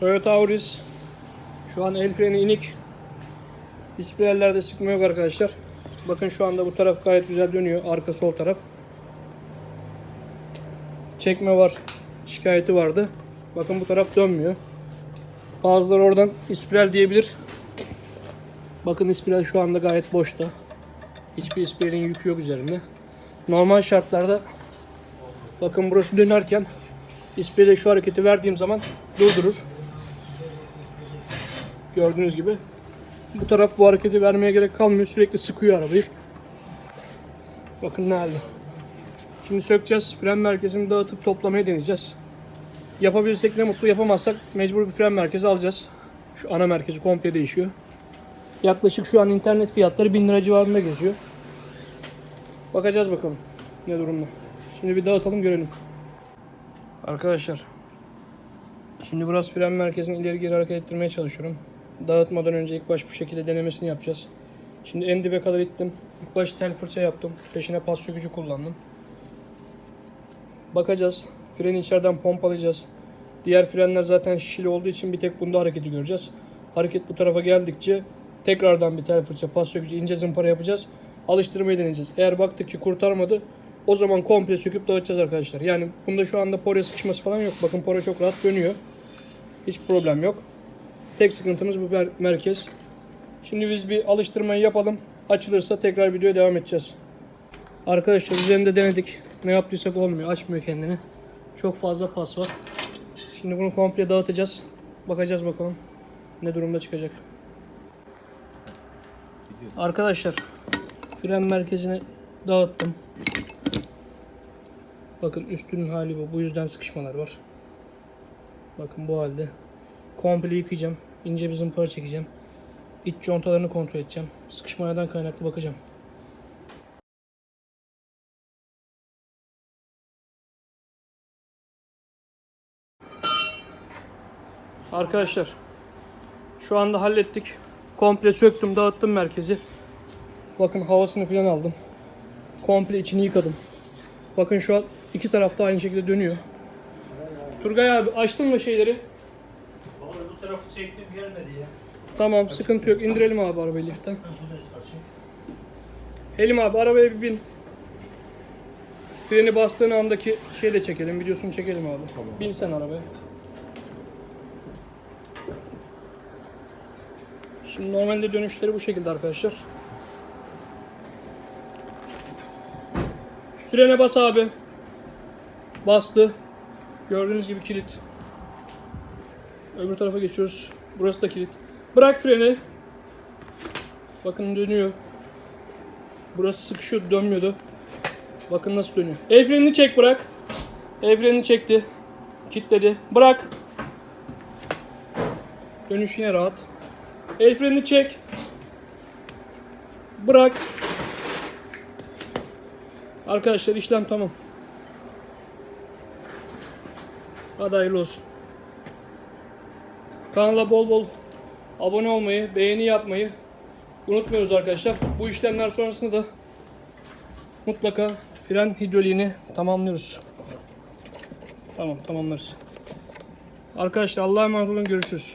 Toyota Auris. Şu an el freni inik. İspirallerde sıkma yok arkadaşlar. Bakın şu anda bu taraf gayet güzel dönüyor. Arka sol taraf. Çekme var. Şikayeti vardı. Bakın bu taraf dönmüyor. Bazıları oradan ispiral diyebilir. Bakın ispiral şu anda gayet boşta. Hiçbir ispiralin yükü yok üzerinde. Normal şartlarda bakın burası dönerken ispirale şu hareketi verdiğim zaman durdurur. Gördüğünüz gibi. Bu taraf bu hareketi vermeye gerek kalmıyor. Sürekli sıkıyor arabayı. Bakın ne halde. Şimdi sökeceğiz. Fren merkezini dağıtıp toplamaya deneyeceğiz. Yapabilirsek ne mutlu. Yapamazsak mecbur bir fren merkezi alacağız. Şu ana merkezi komple değişiyor. Yaklaşık şu an internet fiyatları 1000 lira civarında geziyor. Bakacağız bakalım ne durumda. Şimdi bir dağıtalım görelim. Arkadaşlar Şimdi biraz fren merkezini ileri geri hareket ettirmeye çalışıyorum. Dağıtmadan önce ilk baş bu şekilde denemesini yapacağız. Şimdi en dibe kadar ittim. İlk baş tel fırça yaptım. Peşine pas sökücü kullandım. Bakacağız. Freni içeriden pompalayacağız. Diğer frenler zaten şişili olduğu için bir tek bunda hareketi göreceğiz. Hareket bu tarafa geldikçe tekrardan bir tel fırça, pas sökücü, ince zımpara yapacağız. Alıştırmayı deneyeceğiz. Eğer baktık ki kurtarmadı o zaman komple söküp dağıtacağız arkadaşlar. Yani bunda şu anda pore sıkışması falan yok. Bakın pore çok rahat dönüyor. Hiç problem yok. Tek sıkıntımız bu mer- merkez. Şimdi biz bir alıştırmayı yapalım. Açılırsa tekrar videoya devam edeceğiz. Arkadaşlar üzerinde denedik. Ne yaptıysak olmuyor. Açmıyor kendini. Çok fazla pas var. Şimdi bunu komple dağıtacağız. Bakacağız bakalım ne durumda çıkacak. Arkadaşlar fren merkezini dağıttım. Bakın üstünün hali bu. Bu yüzden sıkışmalar var. Bakın bu halde. Komple yıkayacağım. İnce bir zımpara çekeceğim. İç contalarını kontrol edeceğim. Sıkışma neden kaynaklı bakacağım. Arkadaşlar şu anda hallettik. Komple söktüm, dağıttım merkezi. Bakın havasını falan aldım. Komple içini yıkadım. Bakın şu an iki tarafta aynı şekilde dönüyor. Turgay abi açtın mı şeyleri? Tarafı çektim gelmedi ya. Tamam sıkıntı yok. İndirelim abi arabayı liften. Helim abi arabaya bir bin. Freni bastığın andaki şeyle çekelim. Videosunu çekelim abi. Bin sen arabaya. Şimdi normalde dönüşleri bu şekilde arkadaşlar. Frene bas abi. Bastı. Gördüğünüz gibi kilit. Öbür tarafa geçiyoruz. Burası da kilit. Bırak freni. Bakın dönüyor. Burası sıkışıyordu, dönmüyordu. Bakın nasıl dönüyor. El frenini çek bırak. El frenini çekti. Kitledi. Bırak. Dönüş yine rahat. El frenini çek. Bırak. Arkadaşlar işlem tamam. Hadi hayırlı olsun. Kanala bol bol abone olmayı, beğeni yapmayı unutmuyoruz arkadaşlar. Bu işlemler sonrasında da mutlaka fren hidroliğini tamamlıyoruz. Tamam tamamlarız. Arkadaşlar Allah'a emanet olun görüşürüz.